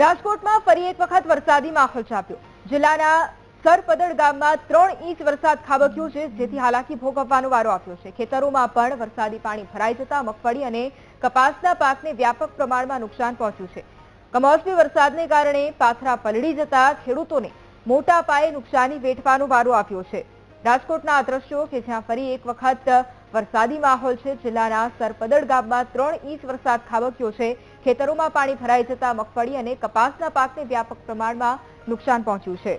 રાજકોટમાં ફરી એક વખત વરસાદી માહોલ છાપ્યો. જિલ્લાના સરપદળ ગામમાં ત્રણ ઇંચ વરસાદ ખાબક્યો છે, જેથી હાલાકી ભોગવવાનો વારો આપ્યો છે. ખેતરોમાં પણ વરસાદી પાણી ભરાઈ જતા મગફળી અને કપાસના પાકને વ્યાપક પ્રમાણમાં નુકસાન પહોંચ્યું છે. કમોસમી વરસાદને કારણે પાથરા પલળી જતા ખેડૂતોને મોટા પાયે નુકસાની વેઠવાનો વારો આપ્યો છે. રાજકોટના આ દ્રશ્યો કે જ્યાં ફરી એક વખત વરસાદી માહોલ છે, જિલ્લાના સરપદડ ગામમાં ત્રણ ઇંચ વરસાદ ખાબક્યો છે ખેતરોમાં પાણી ભરાઈ જતા મગફળી અને કપાસના પાકને વ્યાપક પ્રમાણમાં નુકસાન પહોંચ્યું છે.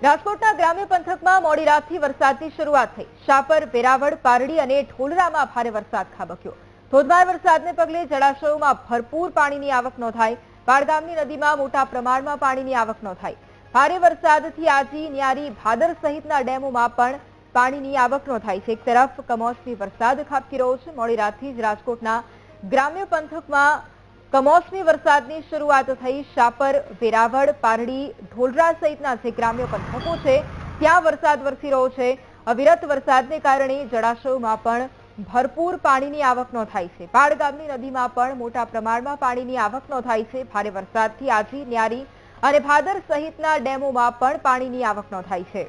રાજકોટના ગ્રામ્ય પંથકમાં મોડી રાતથી વરસાદની શરૂઆત થઈ. શાપર, વેરાવળ, પારડી અને ઢોલરામાં ભારે વરસાદ ખાબક્યો. ધોધમાર વરસાદને પગલે જળાશયોમાં ભરપૂર પાણીની આવક નોંધાઈ. બાળગામની નદીમાં મોટા પ્રમાણમાં પાણીની આવક નોંધાઈ. ભારે વરસાદથી આજી ન્યારી ભાદર સહિતના ડેમોમાં પણ પાણીની આવક નોંધાઈ છે. એક તરફ કમોસમી વરસાદ ખાબકી રહ્યો છે. મોડી રાતથી જ રાજકોટના ગ્રામ્ય પંથકમાં કમોસમી વરસાદની શરૂઆત થઈ. શાપર, વેરાવળ, પારડી, ઢોલરા સહિતના જે ગ્રામ્ય પંથકો છે, ત્યાં વરસાદ વરસી રહ્યો છે. અવિરત વરસાદને કારણે જળાશયોમાં પણ ભરપૂર પાણીની આવક નોંધાઈ છે. પાડ ગામની નદીમાં પણ મોટા પ્રમાણમાં પાણીની આવક નોંધાઈ છે. ભારે વરસાદથી આજી ન્યારી અને ભાદર સહિતના ડેમોમાં પણ પાણીની આવક નોંધાઈ છે.